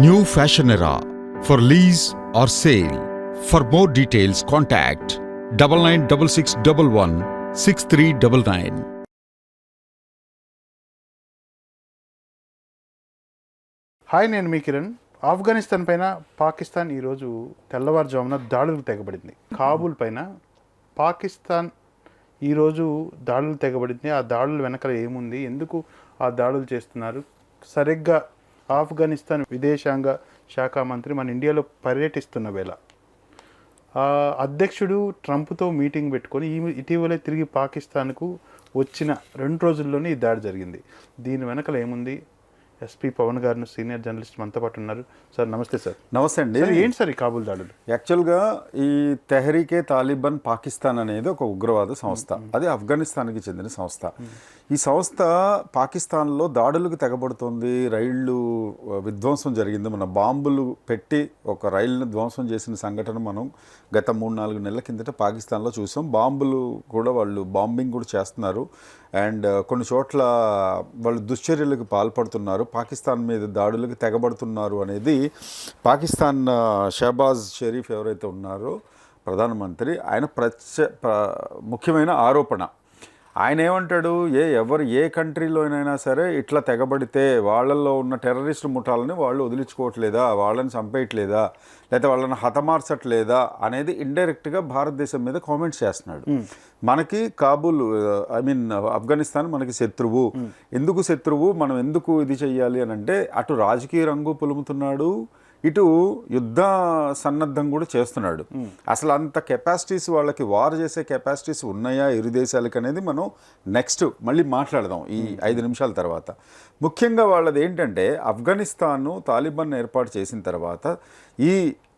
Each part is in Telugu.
New fashion era for lease or sale for more details contact double nine double six double one six three double nine hi నేను మీ కిరణ్. ఆఫ్ఘనిస్తాన్ పైన పాకిస్తాన్ ఈరోజు తెల్లవారుజామున దాడులు తెగబడింది. కాబూల్ పైన పాకిస్తాన్ ఈరోజు దాడులు తెగబడింది. ఆ దాడులు వెనకాల ఏముంది? ఎందుకు ఆ దాడులు చేస్తున్నారు? సరిగ్గా ఆఫ్ఘనిస్తాన్ విదేశాంగ శాఖ మంత్రి మన ఇండియాలో పర్యటిస్తున్న వేళ అధ్యక్షుడు ట్రంప్తో మీటింగ్ పెట్టుకొని ఈ ఇటీవలే తిరిగి పాకిస్తాన్కు వచ్చిన రెండు రోజుల్లోనే ఈ దాడి జరిగింది. దీని వెనకాల ఏముంది? ఎస్పీ పవన్ గారు సీనియర్ జర్నలిస్ట్ మనతో పాటు ఉన్నారు. సార్ నమస్తే సార్. నమస్తే అండి. ఏంటి సార్ ఈ కాబూల్ దాడులు? యాక్చువల్గా ఈ తెహరీకే తాలిబాన్ పాకిస్తాన్ అనేది ఒక ఉగ్రవాద సంస్థ. అది ఆఫ్ఘనిస్తాన్కి చెందిన సంస్థ. ఈ సంస్థ పాకిస్తాన్లో దాడులకు తెగబడుతుంది. రైళ్ళు విధ్వంసం జరిగింది. మన బాంబులు పెట్టి ఒక రైలును ధ్వంసం చేసిన సంఘటన మనం గత మూడు నాలుగు నెలల కిందట పాకిస్తాన్లో చూసాం. బాంబులు కూడా వాళ్ళు బాంబింగ్ కూడా చేస్తున్నారు. అండ్ కొన్ని చోట్ల వాళ్ళు దుశ్చర్యలకు పాల్పడుతున్నారు. పాకిస్తాన్ మీద దాడులకు తెగబడుతున్నారు అనేది పాకిస్తాన్ షహబాజ్ షరీఫ్ ఎవరైతే ఉన్నారో ప్రధానమంత్రి ఆయన ప్రత్య ప్ర- ముఖ్యమైన ఆరోపణ. ఆయన ఏమంటాడు? ఏ ఎవరు ఏ కంట్రీలోనైనా సరే ఇట్లా తెగబడితే వాళ్ళల్లో ఉన్న టెర్రరిస్ట్ ముఠాలని వాళ్ళు వదిలించుకోవట్లేదా? వాళ్ళని చంపేయట్లేదా? లేకపోతే వాళ్ళని హతమార్చట్లేదా? అనేది ఇండైరెక్ట్గా భారతదేశం మీద కామెంట్స్ చేస్తున్నాడు. మనకి కాబూల్ ఐ మీన్ ఆఫ్ఘనిస్తాన్ మనకి శత్రువు. ఎందుకు శత్రువు? మనం ఎందుకు ఇది చెయ్యాలి అని అంటే అటు రాజకీయ రంగు పులుముతున్నాడు ఇటు యుద్ధ సన్నద్ధం కూడా చేస్తున్నాడు. అసలు అంత కెపాసిటీస్ వాళ్ళకి వార్ చేసే కెపాసిటీస్ ఉన్నాయా ఇరు దేశాలకి అనేది మనం నెక్స్ట్ మళ్ళీ మాట్లాడదాం ఈ ఐదు నిమిషాల తర్వాత. ముఖ్యంగా వాళ్ళది ఏంటంటే ఆఫ్ఘనిస్తాన్ తాలిబాన్ ఏర్పాటు చేసిన తర్వాత ఈ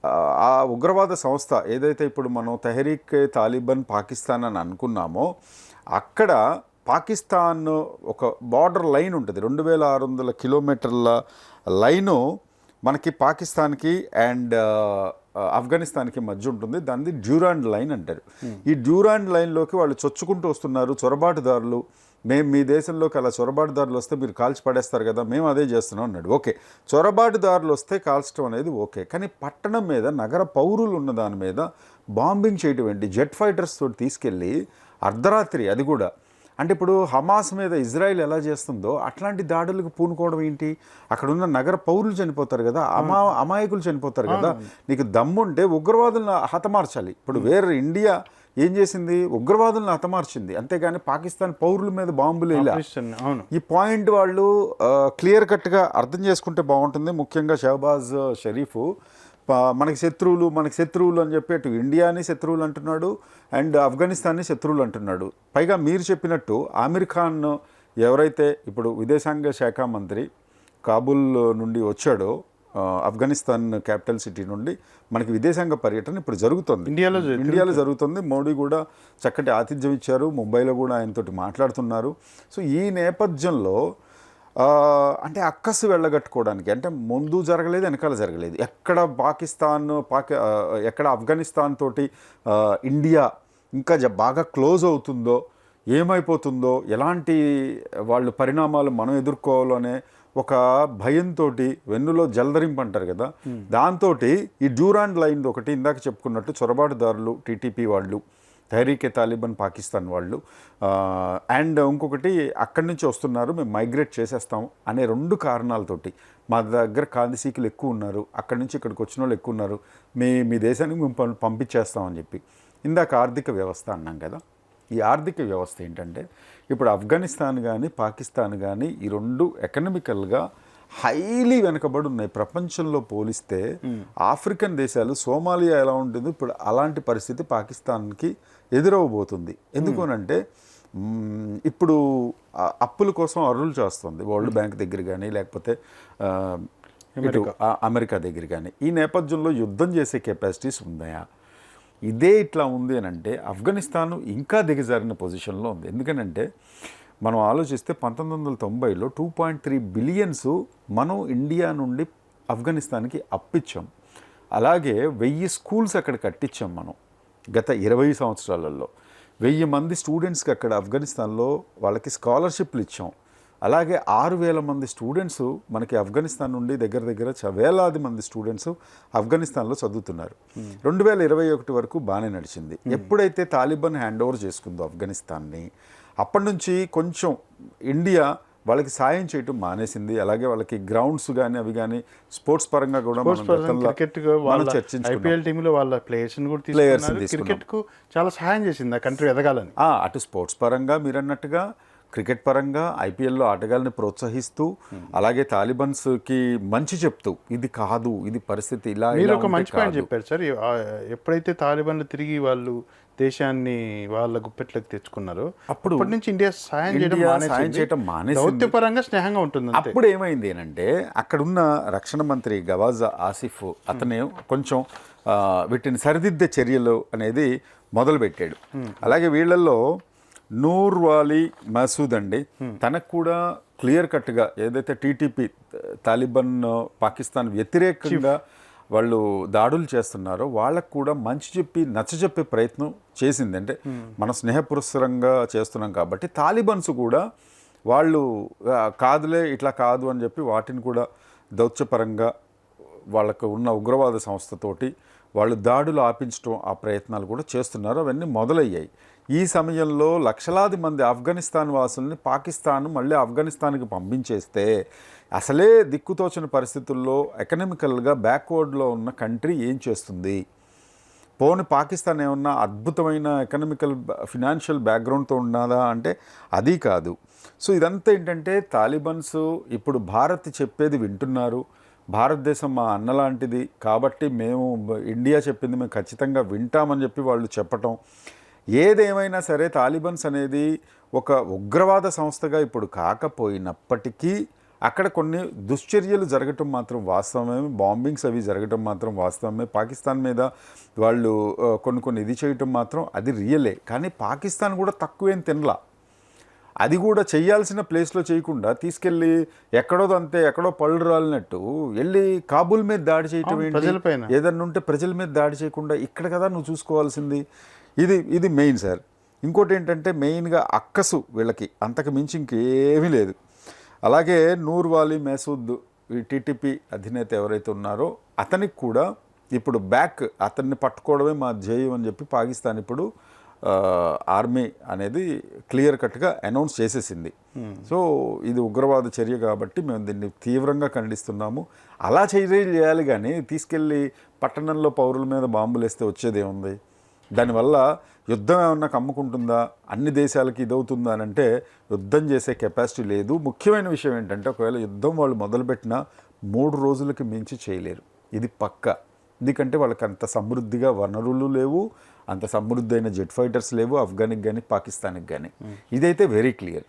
ఆ, ఆ ఉగ్రవాద సంస్థ ఏదైతే ఇప్పుడు మనం తెహరీక్ తాలిబాన్ పాకిస్తాన్ అని అనుకున్నామో అక్కడ పాకిస్తాన్ ఒక బార్డర్ లైన్ ఉంటుంది. రెండు వేల ఆరు వందల కిలోమీటర్ల లైను మనకి పాకిస్తాన్కి అండ్ ఆఫ్ఘనిస్తాన్కి మధ్య ఉంటుంది. దాన్ని డ్యూరాండ్ లైన్ అంటారు. ఈ డ్యూరాండ్ లైన్లోకి వాళ్ళు చొచ్చుకుంటూ వస్తున్నారు చొరబాటుదారులు. మేము మీ దేశంలోకి అలా చొరబాటుదారులు వస్తే మీరు కాల్చి పడేస్తారు కదా మేము అదే చేస్తున్నాం అన్నాడు. ఓకే. చొరబాటుదారులు వస్తే కాల్చడం అనేది ఓకే. కానీ పట్టణం మీద నగర పౌరులు ఉన్న దాని మీద బాంబింగ్ చేయటం ఏంటి? జెట్ ఫైటర్స్ తోటి తీసుకెళ్ళి అర్ధరాత్రి అది కూడా అంటే ఇప్పుడు హమాస్ మీద ఇజ్రాయెల్ ఎలా చేస్తుందో అట్లాంటి దాడులకు పూనుకోవడం ఏంటి? అక్కడ ఉన్న నగర పౌరులు చనిపోతారు కదా అమా అమాయకులు చనిపోతారు కదా నీకు దమ్ముంటే ఉగ్రవాదులను హతమార్చాలి. ఇప్పుడు వేరే ఇండియా ఏం చేసింది? ఉగ్రవాదులను హతమార్చింది. అంతేగాని పాకిస్తాన్ పౌరుల మీద బాంబులు ఇలా ఈ పాయింట్ వాళ్ళు క్లియర్ కట్గా అర్థం చేసుకుంటే బాగుంటుంది. ముఖ్యంగా షహబాజ్ షరీఫ్ మనకి శత్రువులు మనకి శత్రువులు అని చెప్పి అటు ఇండియాని శత్రువులు అంటున్నాడు అండ్ ఆఫ్ఘనిస్తాన్ని శత్రువులు అంటున్నాడు. పైగా మీరు చెప్పినట్టు ఆమిర్ ఖాన్ ఎవరైతే ఇప్పుడు విదేశాంగ శాఖ మంత్రి కాబూల్ నుండి వచ్చాడో ఆఫ్ఘనిస్తాన్ క్యాపిటల్ సిటీ నుండి మనకి విదేశాంగ పర్యటన ఇప్పుడు జరుగుతుంది. ఇండియాలో. ఇండియాలో జరుగుతుంది. మోడీ కూడా చక్కటి ఆతిథ్యం ఇచ్చారు. ముంబైలో కూడా ఆయనతోటి మాట్లాడుతున్నారు. సో ఈ నేపథ్యంలో అంటే అక్కసు వెళ్ళగట్టుకోవడానికి అంటే ముందు జరగలేదు వెనకాల జరగలేదు. ఎక్కడ పాకిస్తాన్ పాకి ఎక్కడ ఆఫ్ఘనిస్తాన్ తోటి ఇండియా ఇంకా బాగా క్లోజ్ అవుతుందో ఏమైపోతుందో ఎలాంటి వాళ్ళు పరిణామాలు మనం ఎదుర్కోవాలో అనే ఒక భయంతో వెన్నులో జలదరింపు అంటారు కదా దాంతో ఈ డ్యూరాండ్ లైన్ ఒకటి ఇందాక చెప్పుకున్నట్టు చొరబాటుదారులు టీటీపీ వాళ్ళు తహరీకే తాలిబాన్ పాకిస్తాన్ వాళ్ళు. అండ్ ఇంకొకటి అక్కడి నుంచి వస్తున్నారు మేము మైగ్రేట్ చేసేస్తాం అనే రెండు కారణాలతోటి. మా దగ్గర కాందిసీకులు ఎక్కువ ఉన్నారు అక్కడి నుంచి ఇక్కడికి వచ్చిన వాళ్ళు ఎక్కువ ఉన్నారు మీ మీ దేశానికి మేము పంపించేస్తామని చెప్పి. ఇందాక ఆర్థిక వ్యవస్థ అన్నాం కదా ఈ ఆర్థిక వ్యవస్థ ఏంటంటే ఇప్పుడు ఆఫ్ఘనిస్తాన్ కానీ పాకిస్తాన్ కానీ ఈ రెండు ఎకనమికల్గా హైలీ వెనకబడి ఉన్నాయి. ప్రపంచంలో పోలిస్తే ఆఫ్రికన్ దేశాలు సోమాలియా ఎలా ఉంటుంది ఇప్పుడు అలాంటి పరిస్థితి పాకిస్తాన్కి ఎదురవబోతుంది. ఎందుకు అనంటే మ్మ్, ఇప్పుడు అప్పుల కోసం అరువులు చేస్తుంది. వరల్డ్ బ్యాంక్ దగ్గర కానీ లేకపోతే ఇటు అమెరికా. దగ్గర కానీ ఈ నేపథ్యంలో యుద్ధం చేసే కెపాసిటీస్ ఉన్నాయా? ఇదే ఇట్లా ఉంది అని అంటే ఆఫ్ఘనిస్తాన్ ఇంకా దిగజారిన పొజిషన్లో ఉంది. ఎందుకనంటే మనం ఆలోచిస్తే పంతొమ్మిది వందల తొంభైలో టూ పాయింట్ త్రీ బిలియన్స్ మనం ఇండియా నుండి ఆఫ్ఘనిస్తాన్కి అప్పిచ్చాం. అలాగే వెయ్యి స్కూల్స్ అక్కడ కట్టించాం మనం గత ఇరవై సంవత్సరాలలో. వెయ్యి మంది స్టూడెంట్స్కి అక్కడ ఆఫ్ఘనిస్తాన్లో వాళ్ళకి స్కాలర్షిప్లు ఇచ్చాం. అలాగే ఆరు వేల మంది స్టూడెంట్స్ మనకి ఆఫ్ఘనిస్తాన్ నుండి దగ్గర దగ్గర వేలాది మంది స్టూడెంట్స్ ఆఫ్ఘనిస్తాన్లో చదువుతున్నారు. రెండు వేల ఇరవై ఒకటి వరకు బాగానే నడిచింది. ఎప్పుడైతే తాలిబాన్ హ్యాండ్ ఓవర్ చేసుకుందో ఆఫ్ఘనిస్తాన్ని అప్పటి నుంచి కొంచెం ఇండియా వాళ్ళకి సాయం చేయటం మానేసింది. అలాగే వాళ్ళకి గ్రౌండ్స్ కానీ అవి కానీ స్పోర్ట్స్ పరంగా కూడా క్రికెట్. ఐపీఎల్ టీంలో వాళ్ళ ప్లేయర్స్ కూడా Players ని తీసుకున్నారు. తీసుకున్నాం. క్రికెట్కు చాలా సహాయం చేసింది ఆ కంట్రీ ఎదగాలని. అటు స్పోర్ట్స్ పరంగా మీరు అన్నట్టుగా క్రికెట్ పరంగా ఐపీఎల్లో ఆటగాళ్ళని ప్రోత్సహిస్తూ అలాగే తాలిబన్స్కి మంచి చెప్తూ ఇది కాదు ఇది పరిస్థితి ఇలా మీరు ఒక మంచి పాయింట్. చెప్పారు సార్ ఎప్పుడైతే తాలిబాన్లు తిరిగి వాళ్ళు దేశాన్ని వాళ్ళ గుప్పెట్లోకి తెచ్చుకున్నారో అప్పుడు నుంచి ఇండియా సాయం చేయడం. సాయం చేయటం మానేసింది. దౌత్యపరంగా స్నేహంగా ఉంటుంది అప్పుడు ఏమైంది అంటే అక్కడున్న రక్షణ మంత్రి గవాజా ఆసిఫ్ అతనే కొంచెం వీటిని సరిదిద్దే చర్యలు అనేది మొదలుపెట్టాడు అలాగే వీళ్ళల్లో నూర్ వాలీ మసూద్ అండి. తనకు కూడా క్లియర్ కట్గా ఏదైతే టీటీపీ తాలిబాన్ పాకిస్తాన్ వ్యతిరేకంగా వాళ్ళు దాడులు చేస్తున్నారో వాళ్ళకు కూడా మంచి చెప్పి నచ్చజెప్పే ప్రయత్నం చేసింది. అంటే మనం స్నేహపురస్సరంగా చేస్తున్నాం కాబట్టి తాలిబన్స్ కూడా వాళ్ళు కాదులే ఇట్లా కాదు అని చెప్పి వాటిని కూడా దౌత్యపరంగా వాళ్ళకు ఉన్న ఉగ్రవాద సంస్థతోటి వాళ్ళు దాడులు ఆపించడం ఆ ప్రయత్నాలు కూడా చేస్తున్నారు. అవన్నీ మొదలయ్యాయి. ఈ సమయంలో లక్షలాది మంది ఆఫ్ఘనిస్తాన్ వాసుల్ని పాకిస్తాన్ మళ్ళీ ఆఫ్ఘనిస్తాన్కి పంపించేస్తే అసలే దిక్కుతోచని పరిస్థితుల్లో ఎకనామికల్గా బ్యాక్వర్డ్లో ఉన్న కంట్రీ ఏం చేస్తుంది? పోని పాకిస్తాన్ ఏమన్నా అద్భుతమైన ఎకనామికల్ ఫినాన్షియల్ బ్యాక్గ్రౌండ్తో ఉన్నదా అంటే అది కాదు. సో ఇదంతా ఏంటంటే తాలిబన్స్ ఇప్పుడు భారత్ చెప్పేది వింటున్నారు. భారతదేశం మా అన్న లాంటిది కాబట్టి మేము ఇండియా చెప్పింది మేము ఖచ్చితంగా వింటామని చెప్పి వాళ్ళు చెప్పటం. ఏదేమైనా సరే తాలిబన్స్ అనేది ఒక ఉగ్రవాద సంస్థగా ఇప్పుడు కాకపోయినప్పటికీ అక్కడ కొన్ని దుశ్చర్యలు జరగటం మాత్రం వాస్తవమే బాంబింగ్స్ అవి జరగటం మాత్రం వాస్తవమే. పాకిస్తాన్ మీద వాళ్ళు కొన్ని కొన్ని ఇది చేయటం మాత్రం అది రియలే. కానీ పాకిస్తాన్ కూడా తక్కువేం తినలా. అది కూడా చేయాల్సిన ప్లేస్లో చేయకుండా తీసుకెళ్ళి ఎక్కడో అంతే ఎక్కడో పళ్ళు రాలినట్టు వెళ్ళి కాబూల్ మీద దాడి చేయటం ఏంటి? ఏదన్నా ఉంటే ప్రజల మీద దాడి చేయకుండా ఇక్కడ కదా నువ్వు చూసుకోవాల్సింది. ఇది ఇది మెయిన్ సార్ ఇంకోటి ఏంటంటే మెయిన్గా అక్కసు వీళ్ళకి. అంతకు మించి ఇంకేమీ లేదు. అలాగే నూర్ వాలి మసూద్ ఈ టీటీపీ అధినేత ఎవరైతే ఉన్నారో అతనికి కూడా ఇప్పుడు బ్యాక్ అతన్ని పట్టుకోవడమే మా ధ్యేయం అని చెప్పి పాకిస్తాన్ ఇప్పుడు ఆర్మీ అనేది క్లియర్ కట్గా అనౌన్స్ చేసేసింది. సో ఇది ఉగ్రవాద చర్య కాబట్టి మేము దీన్ని తీవ్రంగా ఖండిస్తున్నాము. అలా చర్యలు చేయాలి కానీ తీసుకెళ్ళి పట్టణంలో పౌరుల మీద బాంబులు వేస్తే వచ్చేది ఏముంది దానివల్ల యుద్ధం ఏమన్నా కమ్ముకుంటుందా? అన్ని దేశాలకి ఇదవుతుందా అని అంటే యుద్ధం చేసే కెపాసిటీ లేదు. ముఖ్యమైన విషయం ఏంటంటే ఒకవేళ యుద్ధం వాళ్ళు మొదలుపెట్టినా మూడు రోజులకి మించి చేయలేరు. ఇది పక్క. ఎందుకంటే వాళ్ళకి అంత సమృద్ధిగా వనరులు లేవు. అంత సమృద్ధి అయిన జెట్ ఫైటర్స్ లేవు. ఆఫ్ఘన్కి కానీ పాకిస్తాన్కి కానీ ఇదైతే వెరీ క్లియర్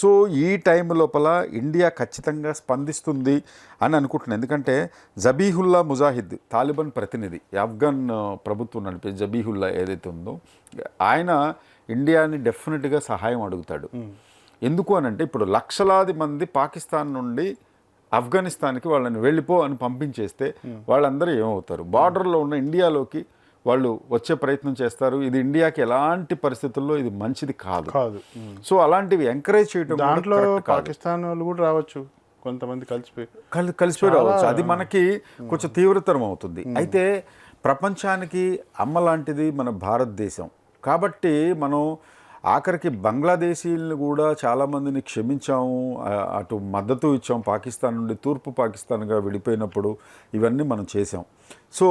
సో ఈ టైం లోపల ఇండియా ఖచ్చితంగా స్పందిస్తుంది అని అనుకుంటున్నాను. ఎందుకంటే జబీహుల్లా ముజాహిద్ తాలిబాన్ ప్రతినిధి ఆఫ్ఘన్ ప్రభుత్వం నడిపే జబీహుల్లా ఏదైతే ఉందో ఆయన ఇండియాని డెఫినెట్గా సహాయం అడుగుతాడు. ఎందుకు అని అంటే ఇప్పుడు లక్షలాది మంది పాకిస్తాన్ నుండి ఆఫ్ఘనిస్తాన్కి వాళ్ళని వెళ్ళిపో అని పంపించేస్తే వాళ్ళందరూ ఏమవుతారు? బార్డర్లో ఉన్న ఇండియాలోకి వాళ్ళు వచ్చే ప్రయత్నం చేస్తారు. ఇది ఇండియాకి ఎలాంటి పరిస్థితుల్లో ఇది మంచిది కాదు. కాదు. సో అలాంటివి ఎంకరేజ్ చేయడం దాంట్లో. పాకిస్తాన్ వాళ్ళు కూడా రావచ్చు. కొంతమంది కలిసిపోయి కలి కలిసిపోయి రావచ్చు. అది మనకి కొంచెం తీవ్రతరం అవుతుంది. అయితే ప్రపంచానికి అమ్మ లాంటిది మన భారతదేశం. కాబట్టి మనం ఆఖరికి బంగ్లాదేశీలను కూడా చాలామందిని క్షమించాము అటు మద్దతు ఇచ్చాం. పాకిస్తాన్ నుండి తూర్పు పాకిస్తాన్గా విడిపోయినప్పుడు ఇవన్నీ మనం చేసాం సో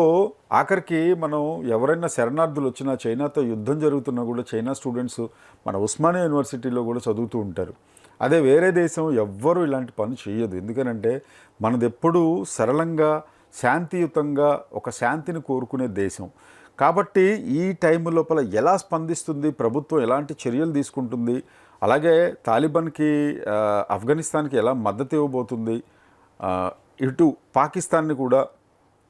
ఆఖరికి మనం ఎవరైనా శరణార్థులు వచ్చినా చైనాతో యుద్ధం జరుగుతున్నా కూడా చైనా స్టూడెంట్స్ మన ఉస్మానియా యూనివర్సిటీలో కూడా చదువుతూ ఉంటారు. అదే వేరే దేశం ఎవ్వరూ ఇలాంటి పని చేయదు. ఎందుకనంటే మనది ఎప్పుడూ సరళంగా శాంతియుతంగా ఒక శాంతిని కోరుకునే దేశం. కాబట్టి ఈ టైం లోపల ఎలా స్పందిస్తుంది? ప్రభుత్వం ఎలాంటి చర్యలు తీసుకుంటుంది? అలాగే తాలిబాన్కి ఆఫ్ఘనిస్తాన్కి ఎలా మద్దతు ఇవ్వబోతుంది? ఇటు పాకిస్తాన్ని కూడా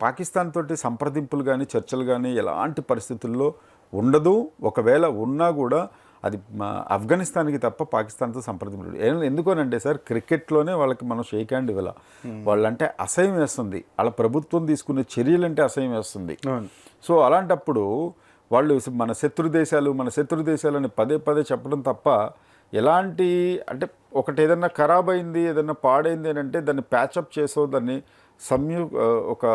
పాకిస్తాన్ తోటి సంప్రదింపులు కానీ చర్చలు కానీ ఎలాంటి పరిస్థితుల్లో ఉండదు. ఒకవేళ ఉన్నా కూడా అది మా ఆఫ్ఘనిస్తాన్కి తప్ప పాకిస్తాన్తో సంప్రదింపులు ఎందుకనంటే సార్ క్రికెట్లోనే వాళ్ళకి మనం షేక్ హ్యాండ్ ఇవ్వాల. వాళ్ళంటే అసహ్యం వేస్తుంది. వాళ్ళ ప్రభుత్వం తీసుకునే చర్యలంటే అసహ్యం వేస్తుంది. సో అలాంటప్పుడు వాళ్ళు మన శత్రు దేశాలు మన శత్రు దేశాలని పదే పదే చెప్పడం తప్ప ఎలాంటి అంటే ఒకటి ఏదన్నా ఖరాబ్ అయింది ఏదన్నా పాడైంది అని అంటే దాన్ని ప్యాచప్ చేసో దాన్ని సంయు ఒక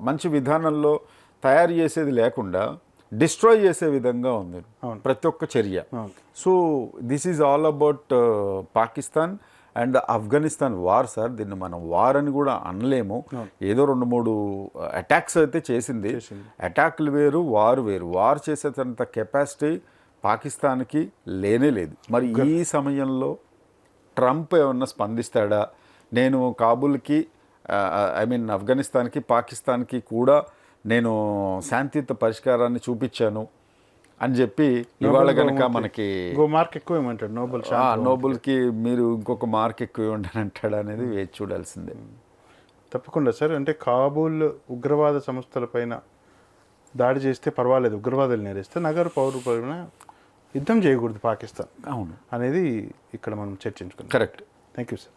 మంచి విధానంలో తయారు చేసేది లేకుండా డిస్ట్రాయ్ చేసే విధంగా ఉంది ప్రతి ఒక్క చర్య. So this is all about Pakistan and Afghanistan war sir దీన్ని మనం వార్ అని కూడా అనలేము. ఏదో రెండు మూడు అటాక్స్ అయితే చేసింది. అటాక్లు వేరు వార్ వేరు. వార్ చేసేంత కెపాసిటీ పాకిస్తాన్కి లేనే లేదు. మరి ఈ సమయంలో ట్రంప్ ఏమన్నా స్పందిస్తాడా? నేను కాబూల్కి ఐ మీన్ ఆఫ్ఘనిస్తాన్కి పాకిస్తాన్కి కూడా నేను శాంతియుత పరిష్కారాన్ని చూపించాను అని చెప్పి ఇవాళ కనుక మనకి మార్క్ ఎక్కువ ఏమంటాడు నోబెల్ నోబెల్కి మీరు ఇంకొక మార్క్ ఎక్కువ ఉండని అంటాడు అనేది వేచి చూడాల్సిందే. తప్పకుండా సార్. అంటే కాబూల్ ఉగ్రవాద సంస్థలపైన దాడి చేస్తే పర్వాలేదు ఉగ్రవాదులు నేరేస్తే నగర పౌరు పైన యుద్ధం చేయకూడదు పాకిస్తాన్ అవును. అనేది ఇక్కడ మనం చర్చించుకున్నాం. Correct thank you sir